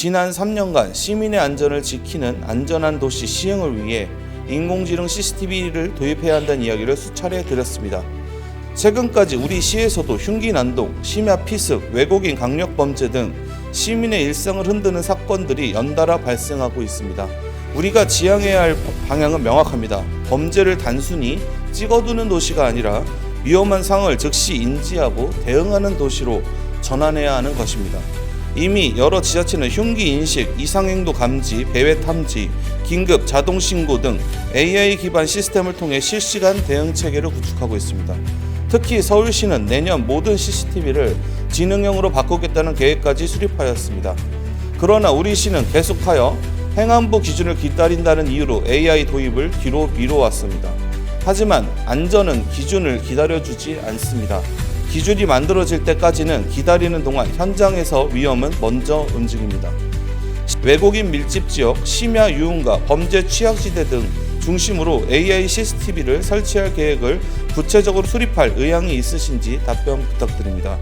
지난 3년간 시민의 안전을 지키는 안전한 도시 시행을 위해 인공지능 CCTV를 도입해야 한다는 이야기를 수차례 드렸습니다. 최근까지 우리 시에서도 흉기 난동, 심야 피습, 외국인 강력 범죄 등 시민의 일상을 흔드는 사건들이 연달아 발생하고 있습니다. 우리가 지향해야 할 방향은 명확합니다. 범죄를 단순히 찍어두는 도시가 아니라 위험한 상황을 즉시 인지하고 대응하는 도시로 전환해야 하는 것입니다. 이미 여러 지자체는 흉기 인식, 이상행도 감지, 배회 탐지, 긴급 자동 신고 등 AI 기반 시스템을 통해 실시간 대응 체계를 구축하고 있습니다. 특히 서울시는 내년 모든 CCTV를 지능형으로 바꾸겠다는 계획까지 수립하였습니다. 그러나 우리 시는 계속하여 행안부 기준을 기다린다는 이유로 AI 도입을 뒤로 미뤄왔습니다. 하지만 안전은 기준을 기다려주지 않습니다. 기준이 만들어질 때까지는 기다리는 동안 현장에서 위험은 먼저 움직입니다. 외국인 밀집 지역, 심야 유흥가, 범죄 취약지대 등 중심으로 AI CCTV를 설치할 계획을 구체적으로 수립할 의향이 있으신지 답변 부탁드립니다.